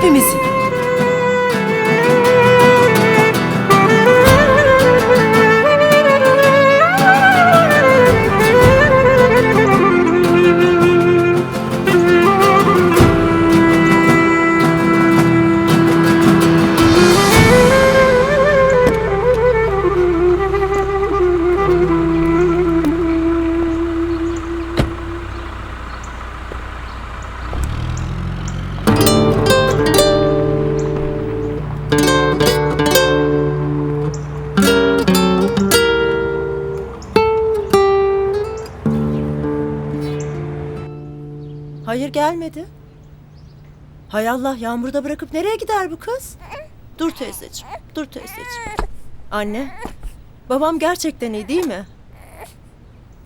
hepimizin. Gelmedi. Hay Allah yağmurda bırakıp nereye gider bu kız? Dur teyzeciğim, dur teyzeciğim. Anne, babam gerçekten iyi değil mi?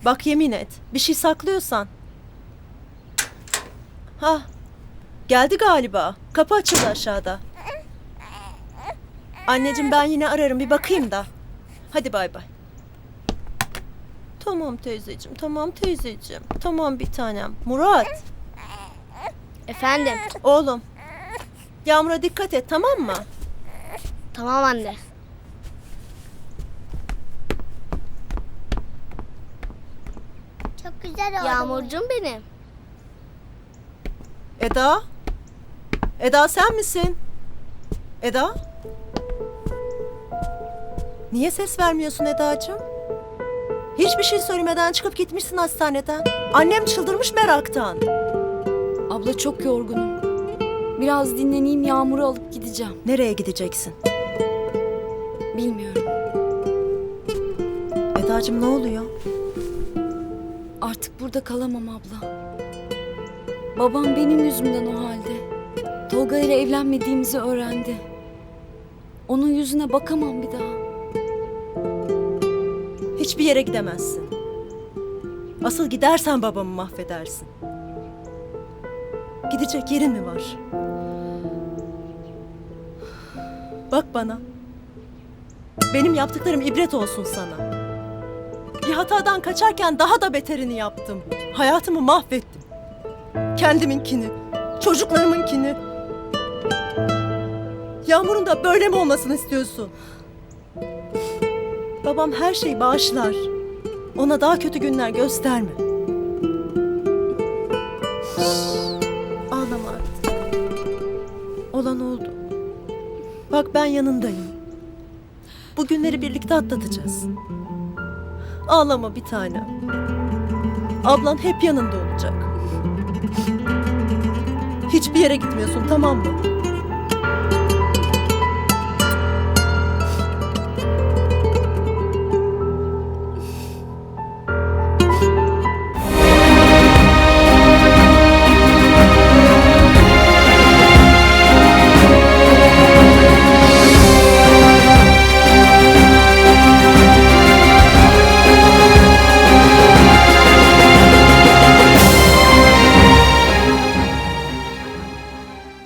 Bak yemin et, bir şey saklıyorsan. Ha, geldi galiba. Kapı açıldı aşağıda. Anneciğim ben yine ararım bir bakayım da. Hadi bay bay. Tamam teyzeciğim, tamam teyzeciğim. Tamam bir tanem. Murat, Efendim. oğlum. Yağmur'a dikkat et tamam mı? Tamam anne. Çok güzel oldu. Yağmurcum benim. Eda? Eda sen misin? Eda? Niye ses vermiyorsun Edacığım? Hiçbir şey söylemeden çıkıp gitmişsin hastaneden. Annem çıldırmış meraktan. Abla çok yorgunum. Biraz dinleneyim yağmuru alıp gideceğim. Nereye gideceksin? Bilmiyorum. Edacığım ne oluyor? Artık burada kalamam abla. Babam benim yüzümden o halde. Tolga ile evlenmediğimizi öğrendi. Onun yüzüne bakamam bir daha. Hiçbir yere gidemezsin. Asıl gidersen babamı mahvedersin. Gidecek yerin mi var? Bak bana. Benim yaptıklarım ibret olsun sana. Bir hatadan kaçarken daha da beterini yaptım. Hayatımı mahvettim. Kendiminkini, çocuklarımınkini. Yağmur'un da böyle mi olmasını istiyorsun? Babam her şeyi bağışlar. Ona daha kötü günler gösterme. Olan oldu. Bak ben yanındayım. Bu günleri birlikte atlatacağız. Ağlama bir tane. Ablan hep yanında olacak. Hiçbir yere gitmiyorsun tamam mı?